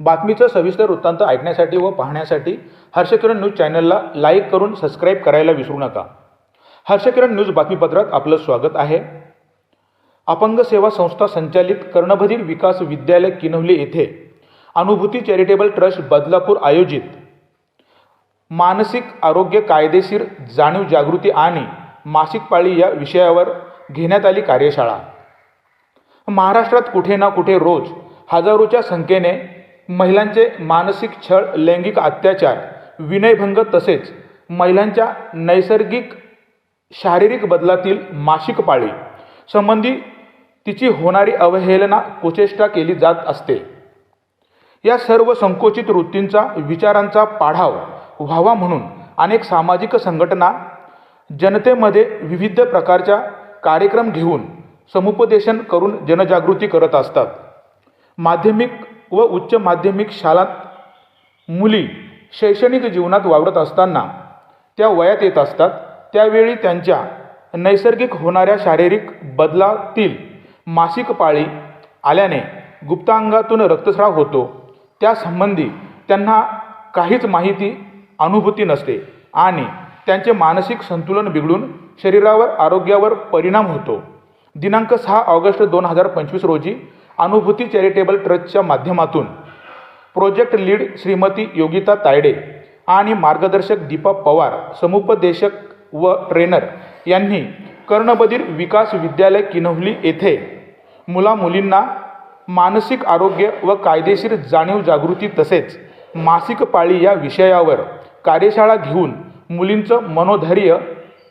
बातमीचं सविस्तर वृत्तांत ऐकण्यासाठी व पाहण्यासाठी हर्षकिरण न्यूज चॅनलला लाईक करून सबस्क्राईब करायला विसरू नका. हर्षकिरण न्यूज बातमीपत्रात आपलं स्वागत आहे. अपंग सेवा संस्था संचालित कर्णभधीर विकास विद्यालय किनवली येथे अनुभूती चॅरिटेबल ट्रस्ट बदलापूर आयोजित मानसिक आरोग्य कायदेशीर जाणीव जागृती आणि मासिक पाळी या विषयावर घेण्यात आली कार्यशाळा. महाराष्ट्रात कुठे ना कुठे रोज हजारोच्या संख्येने महिलांचे मानसिक छळ लैंगिक अत्याचार विनयभंग तसेच महिलांच्या नैसर्गिक शारीरिक बदलातील मासिक पाळी संबंधी तिची होणारी अवहेलना कुचेष्टा केली जात असते. या सर्व संकोचित वृत्तींचा विचारांचा पाढाव व्हावा म्हणून अनेक सामाजिक संघटना जनतेमध्ये विविध प्रकारच्या कार्यक्रम घेऊन समुपदेशन करून जनजागृती करत असतात. माध्यमिक व उच्च माध्यमिक शाळात मुली शैक्षणिक जीवनात वावरत असताना त्या वयात येत असतात त्यावेळी त्यांच्या नैसर्गिक होणाऱ्या शारीरिक बदलातील मासिक पाळी आल्याने गुप्तांगातून रक्तस्राव होतो. त्यासंबंधी त्यांना काहीच माहिती अनुभूती नसते आणि त्यांचे मानसिक संतुलन बिघडून शरीरावर आरोग्यावर परिणाम होतो. दिनांक सहा ऑगस्ट दोन हजार पंचवीस रोजी अनुभूती चॅरिटेबल ट्रस्टच्या माध्यमातून प्रोजेक्ट लीड श्रीमती योगिता तायडे आणि मार्गदर्शक दीपा पवार समुपदेशक व ट्रेनर यांनी कर्णबधीर विकास विद्यालय किनवली येथे मुलामुलींना मानसिक आरोग्य व कायदेशीर जाणीव जागृती तसेच मासिक पाळी या विषयावर कार्यशाळा घेऊन मुलींचं मनोधैर्य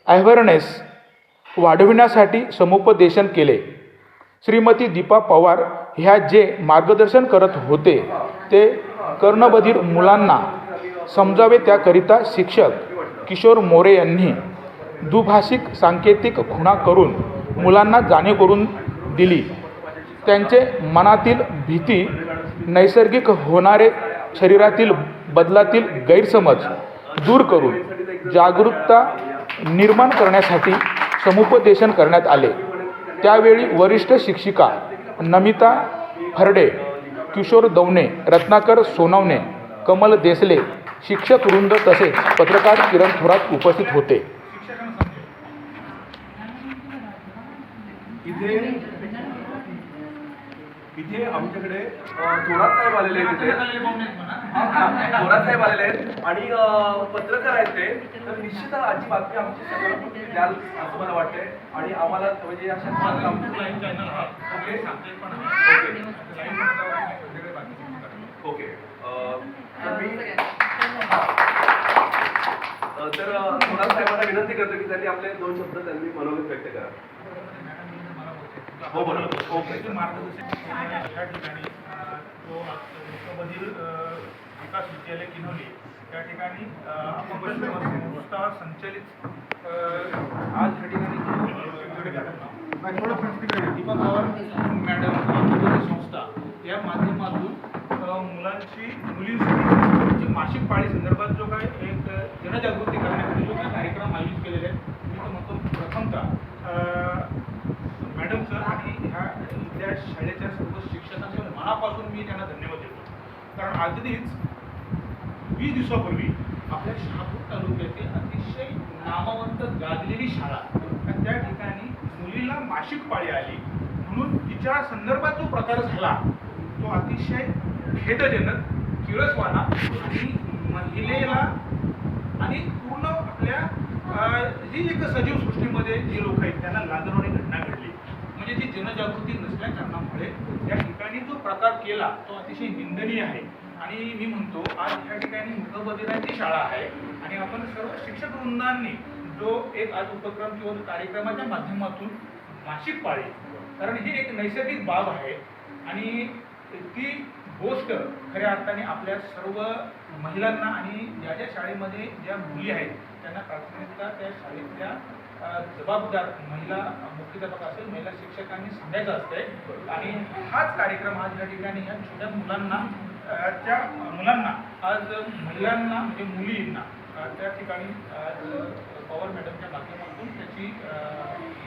अवेअरनेस वाढविण्यासाठी समुपदेशन केले. श्रीमती दीपा पवार ह्या जे मार्गदर्शन करत होते ते कर्णबधीर मुलांना समजावे त्याकरिता शिक्षक किशोर मोरे यांनी दुभाषिक सांकेतिक खुणा करून मुलांना जाणीव करून दिली. त्यांचे मनातील भीती नैसर्गिक होणारे शरीरातील बदलातील गैरसमज दूर करून जागरूकता निर्माण करण्यासाठी समुपदेशन करण्यात आले. त्यावेळी वरिष्ठ शिक्षिका नमिता फरडे किशोर दवणे रत्नाकर सोनवणे कमल देसले शिक्षक वृंद तसेच पत्रकार किरण थोरात उपस्थित होते. इथे आमच्याकडे थोरात साहेब आलेले आहेत इथे. थोरात साहेब आलेले आहेत. आणि पत्रकार आहेत ते. तर निश्चित आजची बातमी आमची सगळ्यांना द्याल असं मला वाटतंय. आणि आम्हाला म्हणजे अशा ओके? ओके. तर मी तर थोरात साहेबांना विनंती करतो की त्यांनी आपले दोन शब्द त्यांनी मनोगत व्यक्त करा. हो बरोबर. ओके. त्याचे मार्गदर्शन या ठिकाणी जो विश्वमधील विकास विद्यालय किनवली त्या ठिकाणी संस्था संचलित आज या ठिकाणी दीपा पवार मॅडम संस्था या माध्यमातून मुलांची मुलींसाठी जी मासिक पाळी संदर्भात जो काय एक जनजागृती करण्यासाठी जो काही कार्यक्रम आयोजित केलेले आहेत मी तर म्हणतो प्रथमतः अ, मॅडम सर आणि ह्या इथल्या शाळेच्या सर्व शिक्षकांच्या मनापासून मी त्यांना धन्यवाद देतो. कारण अगदीच वीस दिवसापूर्वी आपल्या शहापूर तालुक्यातील अतिशय नामवंत गाजलेली शाळा आणि त्या ठिकाणी मुलीला मासिक पाळी आली. म्हणून तिच्या संदर्भात जो प्रकार झाला तो अतिशय खेदजनक किळसवाला आणि महिलेला आणि पूर्ण आपल्या जी एक सजीव सृष्टीमध्ये जे लोक आहेत त्यांना लाजवणारी घटना घडली. म्हणजे ती जनजागृती नसल्या कारणामुळे त्या त्यांनी जो प्रकार केला तो अतिशय निंदनीय आहे. आणि मी म्हणतो आज या ठिकाणी मृतबधिरांची शाळा आहे आणि आपण सर्व शिक्षक वृंदांनी जो एक आज उपक्रम किंवा कार्यक्रमाच्या माध्यमातून मासिक पाळी कारण ही एक नैसर्गिक बाब आहे आणि ती गोष्ट खऱ्या अर्थाने आपल्या सर्व महिलांना आणि ज्या ज्या शाळेमध्ये ज्या मुली आहेत त्यांना प्राथमिकता त्या शाळेतल्या जबाबदार महिला मुख्याध्यापक असेल महिला शिक्षकांनी सांगायचं असतंय. आणि हाच कार्यक्रम आज या ठिकाणी ह्या छोट्या मुलांना त्या मुलांना आज महिलांना म्हणजे मुलींना त्या ठिकाणी आज पवार मॅडमच्या माध्यमातून त्याची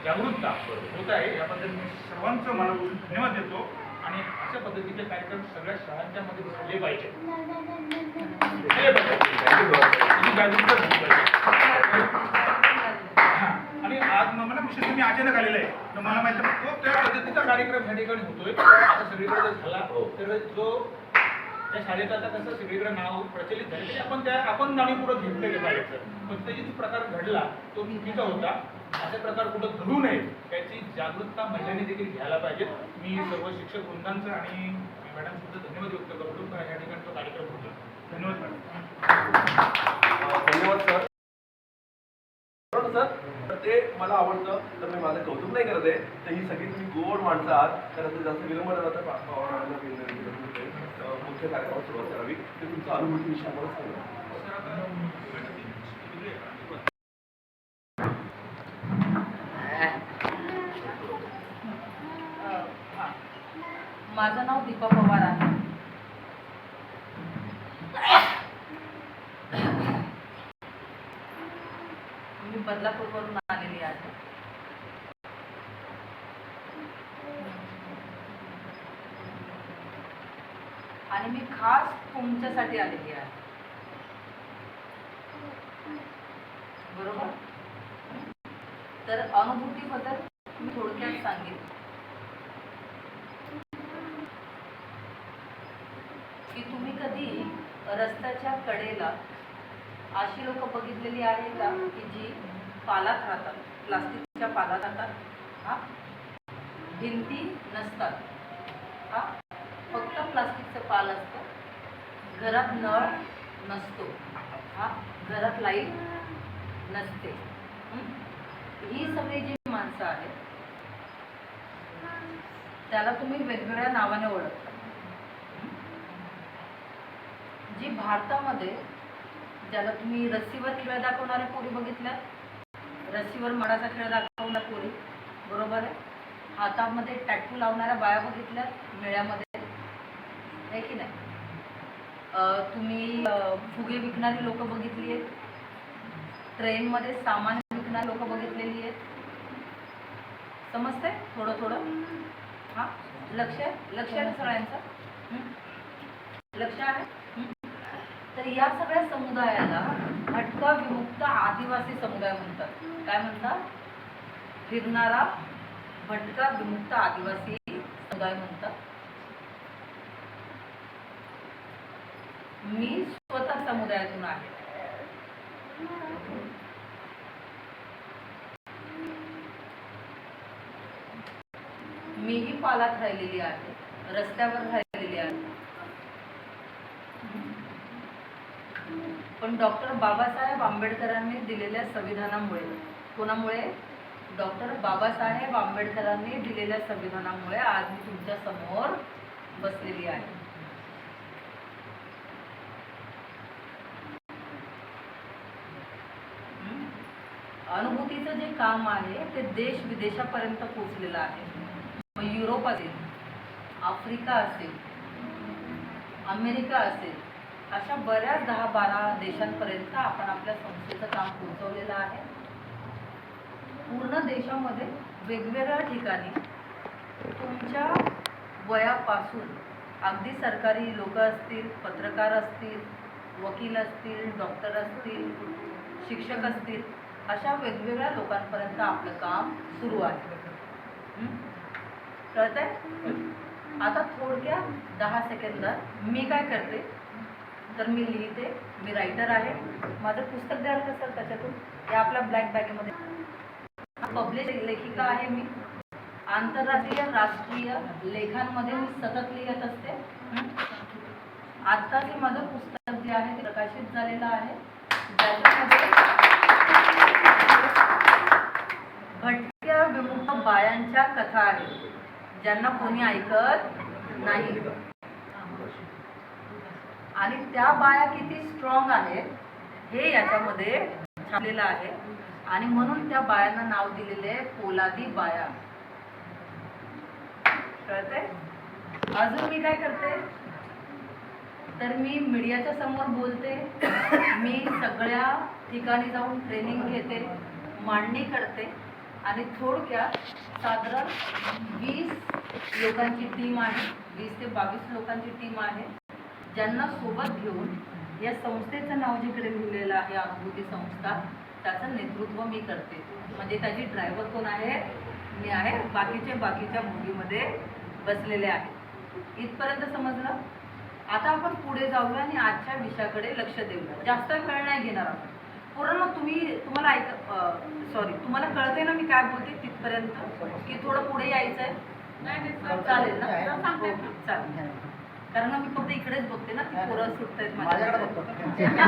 जागरूकता होत आहे. याबद्दल मी सर्वांचं मनापासून धन्यवाद देतो. आणि अशा पद्धतीचे कार्यक्रम सगळ्या शाळांच्या मध्ये झाले पाहिजे. जागरूकता झाली पाहिजे. आणि आज मला विशेष मी अचानक आलेलं आहे. तर मला माहिती तो त्या पद्धतीचा कार्यक्रम ह्या ठिकाणी होतोय. आता सगळीकडे जर झाला तर जो त्या शाळेचं आता कसं सगळीकडे नाव प्रचलित झाले. तरी आपण त्या आपण जाणीवपूर्वक घेतलं गेलं पाहिजे पण त्याची जो प्रकार घडला तो चुकीचा होता. असे प्रकार कुठं घडू नये त्याची जागरूकता महिलांनी देखील घ्यायला पाहिजे. मी सर्व शिक्षक वृंदांचं आणि मॅडम सुद्धा धन्यवाद व्यक्त करतो. या ठिकाणी तो कार्यक्रम होतो. धन्यवाद मॅडम अं, धन्यवाद सर बरोबर सर तर ते मला आवडतं तर मी माझं कौतुक नाही करत आहे. तर ही सगळी तुम्ही गोड माणसं आहात. तर असं जास्त विलंब न जाता मुख्य कार्यक्रमात सुरुवात करावी. ते तुमचा अनुभूती विषय आम्हाला सांगा. माझं नाव दीपा पवार आहे. आणि मी खास तुमच्यासाठी आलेली आहे. बरोबर? तर अनुभूतीबद्दल मी थोडक्यात सांगेन. की तुम्ही कधी रस्त्याच्या कडेला अशी लोक बघितलेली आहे का की जी पालात राहतात प्लास्टिकच्या पालात राहतात? हा? भिंती नसतात. हा? फक्त प्लास्टिकचं पाल असतं. घरात नळ नसतो. हा? घरात लाइट नसते. ही? सगळी जी माणसं आहेत त्याला तुम्ही वेगवेगळ्या नावाने ओळखता. जी भारतामध्ये ज्याला तुम्ही रस्सीवर खेळ दाखवणारे पोरी बघितल्या? रस्सीवर मडाचा खेळ दाखवला पोरी? बरोबर आहे? हातामध्ये टॅटू लावणाऱ्या बाया बघितल्या? मेळ्यामध्ये आहे की नाही? तुम्ही फुगे विकणारी लोक बघितली आहेत? ट्रेनमध्ये सामान विकणारी लोक बघितलेली आहेत? समजते थोडं थोडं? हां? लक्ष आहे? लक्ष आहे सगळ्यांचं? लक्ष आहे? तर या सगळ्या समुदायाला भटका विमुक्त आदिवासी समुदाय म्हणतात. काय म्हणतात? फिरणारा भटका विमुक्त आदिवासी समुदाय म्हणतात. मी स्वतः समुदायातून आहे. मीही पालात राहिलेली आहे. रस्त्यावर राहिलेली आहे. पण डॉक्टर बाबासाहेब आंबेडकरांनी दिलेल्या संविधानामुळे कोणामुळे? डॉक्टर बाबासाहेब आंबेडकरांनी दिलेल्या संविधानामुळे आज मी तुमच्यासमोर बसलेली आहे हं? अनुभूतीचं जे काम आहे ते देश विदेशापर्यंत पोचलेलं आहे. मग युरोप असेल आफ्रिका असेल अमेरिका असेल अशा बऱ्याच दहा बारा देशांपर्यंत आपण आपल्या संस्थेचं काम पोहोचवलेलं आहे. पूर्ण देशामध्ये वेगवेगळ्या ठिकाणी तुमच्या वयापासून अगदी सरकारी लोक असतील पत्रकार असतील वकील असतील डॉक्टर असतील शिक्षक असतील अशा वेगवेगळ्या लोकांपर्यंत आपलं काम सुरू आहे. हं? कळतंय? आता थोडक्यात दहा सेकंदात मी काय करते? तर मी लिहिते मी रायटर आहे. माझं पुस्तक द्याल का सर त्याच्यातून हे आपल्या ब्लॅक बॅगेमध्ये पब्लिश लेखिका आहे मी. आंतरराष्ट्रीय राष्ट्रीय लेखांमध्ये मी सतत लिहित असते? आत्ताच हे माझं पुस्तक जे आहे ते प्रकाशित झालेलं आहे. ज्याच्यामध्ये बायांच्या कथा आहेत ज्यांना कोणी ऐकत नाही. आणि त्या बाया किती स्ट्रॉंग आहेत हे याच्यामध्ये छापलेलं आहे. आणि म्हणून त्या बायांना नाव दिलेले आहे पोलादी बाया. कळते अजून मी काय करते? तर मी मीडियाच्या समोर बोलते. मी सगळ्या ठिकाणी जाऊन ट्रेनिंग घेते. मांडणी करते. आणि थोडक्यात साधारण वीस लोकांची टीम आहे. वीस ते बावीस लोकांची टीम आहे. ज्यांना सोबत घेऊन या संस्थेचं नाव जिकडे लिहिलेलं आहे अनुभूती संस्था त्याचं नेतृत्व मी करते. म्हणजे त्याची ड्रायव्हर कोण आहे? मी आहे. बाकीचे बाकीच्या मुलीमध्ये बसलेले आहेत इथपर्यंत समजलं? आता आपण पुढे जाऊया आणि आजच्या विषयाकडे लक्ष देऊया. जास्त वेळ नाही घेणार आपण. पूर्ण तुम्ही तुम्हाला ऐक सॉरी तुम्हाला कळते ना मी काय बोलते तिथपर्यंत? की थोडं पुढे यायचं आहे चालेल ना. चालेल. कारण मी फक्त इकडेच बघते ना ती पोरं सुटत आहेत माझ्या